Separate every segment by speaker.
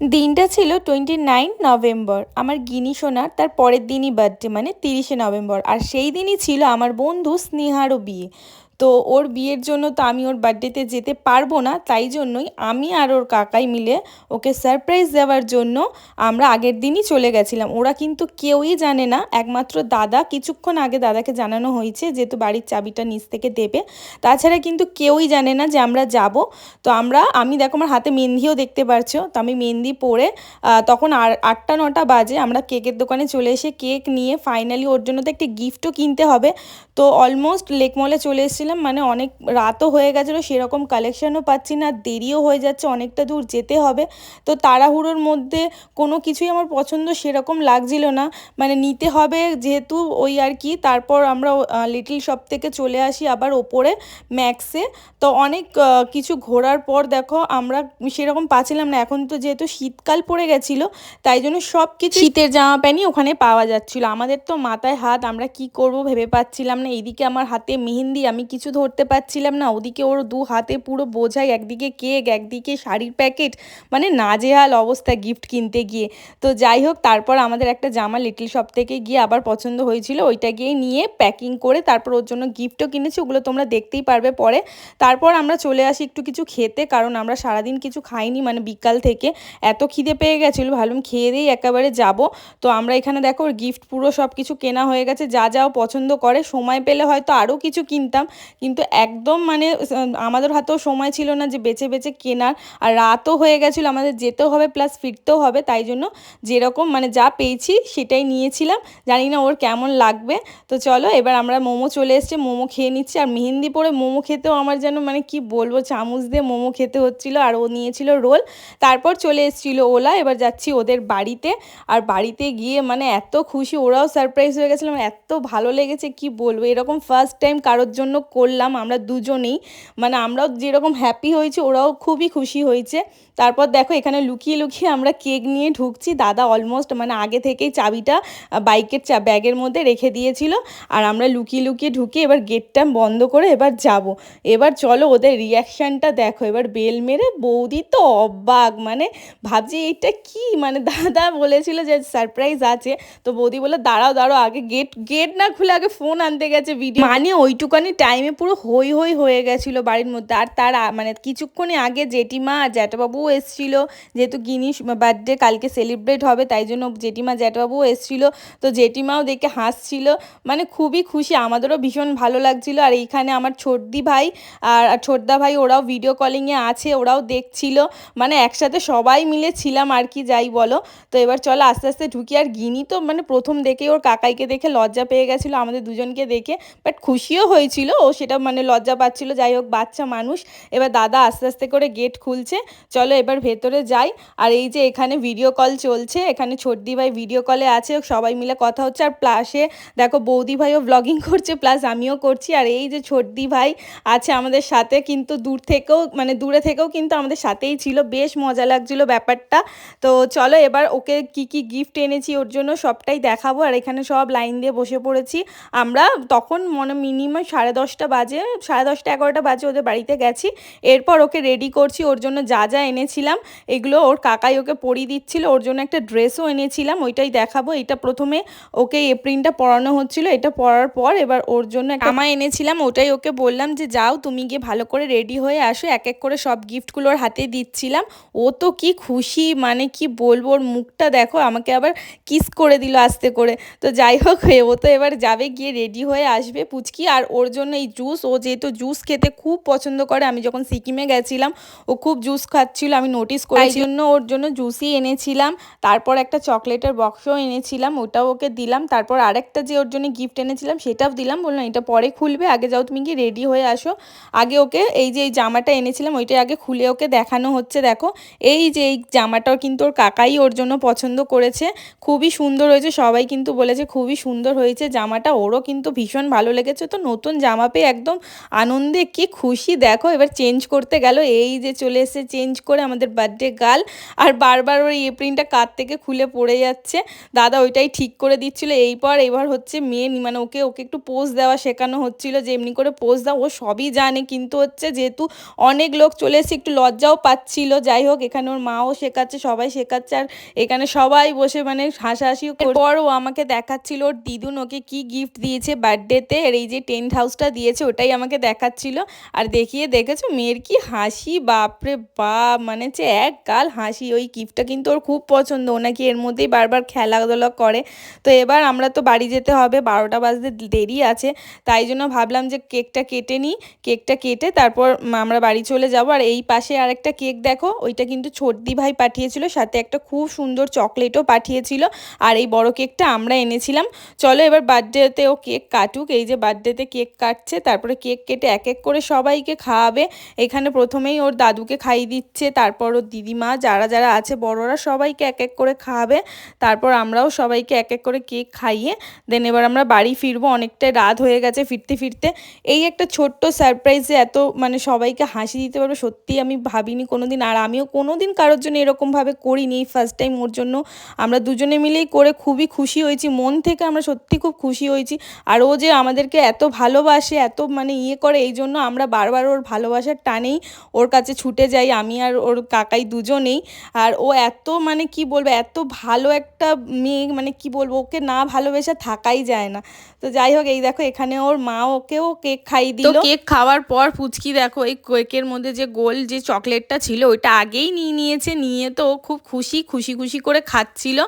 Speaker 1: দিনটা ছিল twenty nine November আমার গিনি সোনার তার পরের দিনই বার্থডে মানে তিরিশে নভেম্বর আর সেই দিনই ছিল আমার বন্ধু স্নেহারও বিয়ে। তো ওর বিয়ের জন্য তো আমি ওর বার্থডেতে যেতে পারব না, তাই জন্যই আমি আর ওর কাকাই মিলে ওকে সারপ্রাইজ দেওয়ার জন্য আমরা আগের দিনই চলে গেছিলাম। ওরা কিন্তু কেউই জানে না, একমাত্র দাদা, কিছুক্ষণ আগে দাদাকে জানানো হয়েছে যেহেতু বাড়ির চাবিটা নিচ থেকে দেবে। তাছাড়া কিন্তু কেউই জানে না যে আমরা যাব। তো আমরা, আমি দেখো আমার হাতে মেহেন্দিও দেখতে পারছ, তো আমি মেহেন্দি পরে তখন আর আটটা নটা বাজে, আমরা কেকের দোকানে চলে এসে কেক নিয়ে ফাইনালি ওর জন্য তো একটি গিফটও কিনতে হবে। তো অলমোস্ট লেকমলে চলে এসেছি যাচ্ছিলাম মানে অনেক রাতও হয়ে গেছিল, সেরকম কালেকশানও পাচ্ছি না, দেরিও হয়ে যাচ্ছে, অনেকটা দূর যেতে হবে। তো তাড়াহুড়োর মধ্যে কোনো কিছুই আমার পছন্দ সেরকম লাগছিল না। মানে নিতে হবে যেহেতু ওই আর কি, তারপর আমরা লিটল শপ থেকে চলে আসি আবার ওপরে ম্যাক্সে তো অনেক কিছু ঘোরার পর দেখো, আমরা সেরকম পাচ্ছিলাম না, এখন তো যেহেতু শীতকাল পড়ে গেছিল, তাই জন্য সব কিছু শীতের জামা প্যান্টই ওখানে পাওয়া যাচ্ছিল। আমাদের তো মাথায় হাত, আমরা কি করব ভেবে পাচ্ছিলাম না, এইদিকে আমার হাতে মেহেন্দি, আমি কিছু ধরতে পারছিলাম না। ওদিকে ওর দু হাতে পুরো বোঝাই, একদিকে কেক, একদিকে শাড়ির প্যাকেট মানে নাজেহাল অবস্থা গিফট কিনতে গিয়ে। তো যাই হোক, তারপর আমাদের একটা জামা লিটল শপ থেকে গিয়ে আবার পছন্দ হয়েছিল। ওইটা গিয়ে নিয়ে প্যাকিং করে তারপর ওর জন্য গিফটও কিনেছি, ওগুলো তোমরা দেখতেই পারবে পরে। তারপর আমরা চলে আসি একটু কিছু খেতে, কারণ আমরা সারাদিন কিছু খাইনি মানে বিকাল থেকে। এত খিদে পেয়ে গেছিল, ভাবলাম খেয়ে দিয়েই একেবারে যাব। তো আমরা এখানে দেখো, ওর গিফট পুরো সব কিছু কেনা হয়ে গেছে, যা যাও পছন্দ করে। সময় পেলে হয়তো আরও কিছু কিনতাম। কিন্তু একদম মানে আমাদের হাতেও সময় ছিল না যে বেছে বেছে কেনার। আর রাতও হয়ে গেছিল, আমাদের যেতেও হবে প্লাস ফিরতেও হবে, তাই জন্য যেরকম মানে যা পেয়েছি সেটাই নিয়েছিলাম। জানি না ওর কেমন লাগবে। তো চলো, এবার আমরা মোমো চলে এসছে, মোমো খেয়ে নিচ্ছি। আর মেহেন্দি পরে মোমো খেতেও আমার যেন মানে কি বলব, চামচ দিয়ে মোমো খেতে হচ্ছিল। আর ও নিয়েছিল রোল। তারপর চলে এসেছিল ওলা, এবার যাচ্ছি ওদের বাড়িতে। আর বাড়িতে গিয়ে মানে এত খুশি, ওরাও সারপ্রাইজ হয়ে গেছিলাম এত ভালো লেগেছে, কি বলব? এরকম ফার্স্ট টাইম কারোর জন্য করলাম, আমরা দুজনেই। মানে আমরাও যেরকম হ্যাপি হয়েছি, ওরাও খুবই খুশি হয়েছে। তারপর দেখো, এখানে লুকিয়ে লুকিয়ে আমরা কেক নিয়ে ঢুকছি। দাদা অলমোস্ট মানে আগে থেকেই চাবিটা বাইকের চা, ব্যাগের মধ্যে রেখে দিয়েছিল। আর আমরা লুকিয়ে লুকিয়ে ঢুকে এবার গেটটা বন্ধ করে এবার যাব। এবার চলো, ওদের রিয়াকশানটা দেখো। এবার বেল মেরে বৌদি তো অবাক। মানে ভাবছি এটা কি? মানে দাদা বলেছিল যে সারপ্রাইজ আছে। তো বৌদি বলে দাঁড়াও দাঁড়াও, আগে গেট গেট না খুলে আগে ফোন আনতে গেছে ভিডিও মানে ওইটুকানি টাইমে পুরো হই হই হয়ে গেছিল বাড়ির মধ্যে। আর তার মানে কিছুক্ষণে আগে জেঠিমা আর জ্যাঠাবাবুও এসছিল। যেহেতু গিনিস বার্থডে কালকে সেলিব্রেট হবে, তাই জন্য জেঠিমা, জ্যাঠাবাবুও এসছিল। তো জেঠিমাও দেখে হাসছিল। মানে খুবই খুশি, আমাদেরও ভীষণ ভালো লাগছিল। আর এইখানে আমার ছোটদি ভাই আর ছোটদা ভাই ওরাও ভিডিও কলিংয়ে আছে, ওরাও দেখছিল। মানে একসাথে সবাই মিলে ছিলাম আর কি, যাই বলো। তো এবার চলো আস্তে আস্তে ঢুকি। আর গিনি তো মানে প্রথম দেখে ওর কাকাইকে দেখে লজ্জা পেয়ে গেছিল, আমাদের দুজনকে দেখে। বাট খুশিও হয়েছিল, ও সেটা মানে লজ্জা পাচ্ছিল, যাই হোক বাচ্চা মানুষ। এবার দাদা আস্তে আস্তে করে গেট খুলছে, চলো এবার ভেতরে যাই। আর এই যে এখানে ভিডিও কল চলছে, এখানে ছোটদি ভাই ভিডিও কলে আছে, সবাই মিলে কথা হচ্ছে। আর প্লাসে দেখো বৌদি ভাইও ব্লগিং করছে প্লাস আমিও করছি। আর এই যে ছোটদি ভাই আছে আমাদের সাথে, কিন্তু দূর থেকেও মানে দূরে থেকেও কিন্তু আমাদের সাথেই ছিল। বেশ মজা লাগছিল ব্যাপারটা। তো চলো এবার ওকে কি কি গিফট এনেছি ওর জন্য সবটাই দেখাবো। আর এখানে সব লাইন দিয়ে বসে পড়েছি। আমরা তখন মনে মিনিমাম সাড়ে দশটা বাজে, সাড়ে দশটা, এগারোটা বাজে ওদের বাড়িতে গেছি। এরপর ওকে রেডি করছি, ওর জন্য যা যা এনেছিলাম, এগুলো ওর কাকাই ওকে পরিয়ে দিচ্ছিল, ওর জন্য একটা ড্রেসও এনেছিলাম, ওইটাই দেখাবো। এটা প্রথমে ওকে এপ্রিনটা পরানো হচ্ছিল, এটা পরার পর এবার ওর জন্য জামা এনেছিলাম, ওটাই ওকে বললাম যে, যাও, তুমি গিয়ে ভালো করে রেডি হয়ে আসো। এক এক করে সব গিফটগুলো ওর হাতে দিচ্ছিলাম। ও তো কি খুশি মানে কি বলব, ওর মুখটা দেখো, আমাকে আবার কিস করে দিল আস্তে করে। তো যাই হোক ও তো এবার যাবে, গিয়ে রেডি হয়ে আসবে পুচকি, আর ওর জন্য এই জুস ও যেহেতু জুস খেতে খুব পছন্দ করে আমি যখন সিকিমে গেছিলাম ও খুব জুস খাচ্ছিল আমি নোটিস করি জন্য ওর জন্য জুসই এনেছিলাম তারপর একটা চকলেটের বক্সও এনেছিলাম ওটাও ওকে দিলাম তারপর আরেকটা যে ওর জন্য গিফট এনেছিলাম সেটাও দিলাম বললাম এটা পরে খুলবে আগে যাও তুমি কি রেডি হয়ে আসো। আগে ওকে এই যে এই জামাটা এনেছিলাম ওইটাই আগে খুলে ওকে দেখানো হচ্ছে দেখো। এই যে এই জামাটাও কিন্তু ওর কাকাই ওর জন্য পছন্দ করেছে খুবই সুন্দর হয়েছে সবাই কিন্তু বলেছে খুবই সুন্দর হয়েছে জামাটা ওরও কিন্তু ভীষণ ভালো লেগেছে তো নতুন জামা পেয়ে একদম আনন্দে, কি খুশি। দেখো এবার চেঞ্জ করতে গেল, এই যে চলে এসে চেঞ্জ করে আমাদের বার্থডে গাল আর বারবার ওই এপ্রিনটা কার থেকে খুলে পড়ে যাচ্ছে। দাদা ওইটাই ঠিক করে দিচ্ছিল। এই পর এবার হচ্ছে মেন মানে ওকে ওকে একটু পোজ দেওয়া শেখানো হচ্ছিল। যে এমনি করে পোজ দাও, ও সবই জানে। কিন্তু হচ্ছে যেহেতু অনেক লোক চলে এসে একটু লজ্জাও পাচ্ছিল। যাই হোক, এখানে ওর মাও শেখাচ্ছে, সবাই শেখাচ্ছে। আর এখানে সবাই বসে মানে হাসাহাসিও পর ও আমাকে দেখাচ্ছিল, ওর দিদুন ওকে কি গিফট দিয়েছে বার্থডেতে আর এই যে টেন্ট হাউসটা দিয়েছে, ওটাই আমাকে দেখাচ্ছিল। আর দেখিয়ে দেখেছ, মেয়ের কি হাসি, বাপরে বাপ মানে হচ্ছে এক গাল হাসি। ওই গিফটটা কিন্তু ওর খুব পছন্দ, ও নাকি এর মধ্যেই বারবার খেলাধুলা করে। তো এবার আমরা তো বাড়ি যেতে হবে, বারোটা বাজতে দেরি আছে। তাই জন্য ভাবলাম যে কেকটা কেটে নিই, কেকটা কেটে তারপর আমরা বাড়ি চলে যাব। আর এই পাশে আরেকটা কেক দেখো, ওইটা কিন্তু ছোটদি ভাই পাঠিয়েছিল, সাথে একটা খুব সুন্দর চকলেটও পাঠিয়েছিল। আর এই বড় কেকটা আমরা এনেছিলাম। চলো এবার বার্থডেতে ও কেক কাটুক, এই যে বার্থডেতে কেক কাটছে তারপরে কেক কেটে এক এক করে সবাইকে খাওয়াবে। এখানে প্রথমেই ওর দাদুকে খাইয়ে দিচ্ছে, তারপর ওর দিদিমা, যারা যারা আছে বড়রা সবাইকে এক এক করে খাওয়াবে। তারপর আমরাও সবাইকে এক এক করে কেক খাইয়ে দেন এবার আমরা বাড়ি ফিরবো। অনেকটাই রাত হয়ে গেছে ফিরতে ফিরতে। এই একটা ছোট্ট সারপ্রাইজে এত মানে সবাইকে হাসি দিতে পারবে, সত্যি আমি ভাবিনি কোনো দিন আর আমিও কোনো দিন কারোর জন্য এরকমভাবে করিনি ফার্স্ট টাইম ওর জন্য। আমরা দুজনে মিলেই করে খুবই খুশি হয়েছি, মন থেকে আমরা সত্যি খুব খুশি হয়েছি। আর ও যে আমাদেরকে এত ভালোবাসে এত মানে ইয়ে করে এই জন্য আমরা বারবার ওর ভালোবাসার টানেই ওর কাছে ছুটে যাই আমি আর ওর কাকাই দুজনেই। আর ও এত মানে কি বলব এত ভালো একটা মেয়ে মানে কি বলব ওকে না ভালোবেসে থাকাই যায় না। তো যাই হোক এই দেখো এখানে ওর মা ওকেও কেক খাই দিল। কেক খাওয়ার পর পুচকি দেখো এই কেকের মধ্যে যে গোল যে চকলেটটা ছিল ওইটা আগেই নিয়ে নিয়েছে নিয়ে তো খুব খুশি খুশি খুশি করে খাচ্ছিল।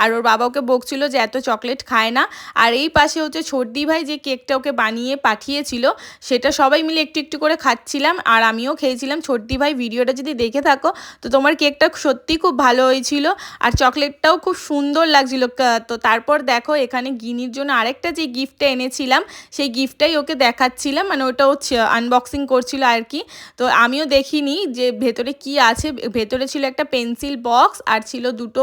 Speaker 1: আর ওর বাবা ওকে বকছিল যে এত চকলেট খায় না। আর এই পাশে হচ্ছে ছোটদি ভাই যে কেকটা ওকে বানিয়ে পাঠিয়েছিল সেটা সবাই মিলে একটু একটু করে খাচ্ছিলাম আর আমিও খেয়েছিলাম। ছোট্টি ভাই, ভিডিওটা যদি দেখে থাকো, তো তোমার কেকটা সত্যি খুব ভালো হয়েছিল আর চকলেটটাও খুব সুন্দর লাগছিল। তো তারপর দেখো এখানে গিনির জন্য আরেকটা যে গিফটটা এনেছিলাম, সেই গিফটটাই ওকে দেখাচ্ছিলাম। মানে ওটা ও আনবক্সিং করছিল আর কি। তো আমিও দেখিনি যে ভেতরে কি আছে। ভেতরে ছিল একটা পেন্সিল বক্স আর ছিল দুটো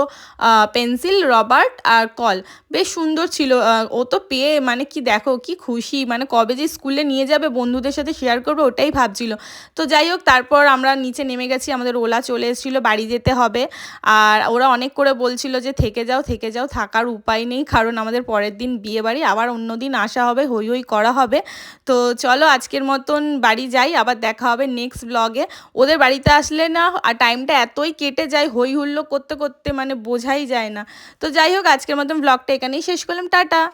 Speaker 1: পেন্সিল রবার্ট আর কল। বেশ সুন্দর ছিল। ও তো পেয়ে মানে কি দেখো, কি খুশি। মানে কবে যে স্কুলে নিয়ে যাবে, বন্ধুদের সাথে শেয়ার করবে, ওটাই ভাবছিল। তো যাই হোক, তারপর আমরা নিচে নেমে গেছি, আমাদের ওলা চলে এসেছিল, বাড়ি যেতে হবে। আর ওরা অনেক করে বলছিল যে, থেকে যাও থেকে যাও, থাকার উপায় নেই, কারণ আমাদের পরের দিন বিয়ে বাড়ি, আবার অন্য দিন আসা হবে হই হই করা হবে। তো চলো, আজকের মতন বাড়ি যাই, আবার দেখা হবে নেক্সট ব্লগে ওদের বাড়িতে আসলে না, আর টাইমটা এতই কেটে যায় হই হুল্লো করতে করতে মানে বোঝাই যায় না। তো যাই হোক, আজকের মতন ব্লগটা এখানেই শেষ করলাম, টাটা!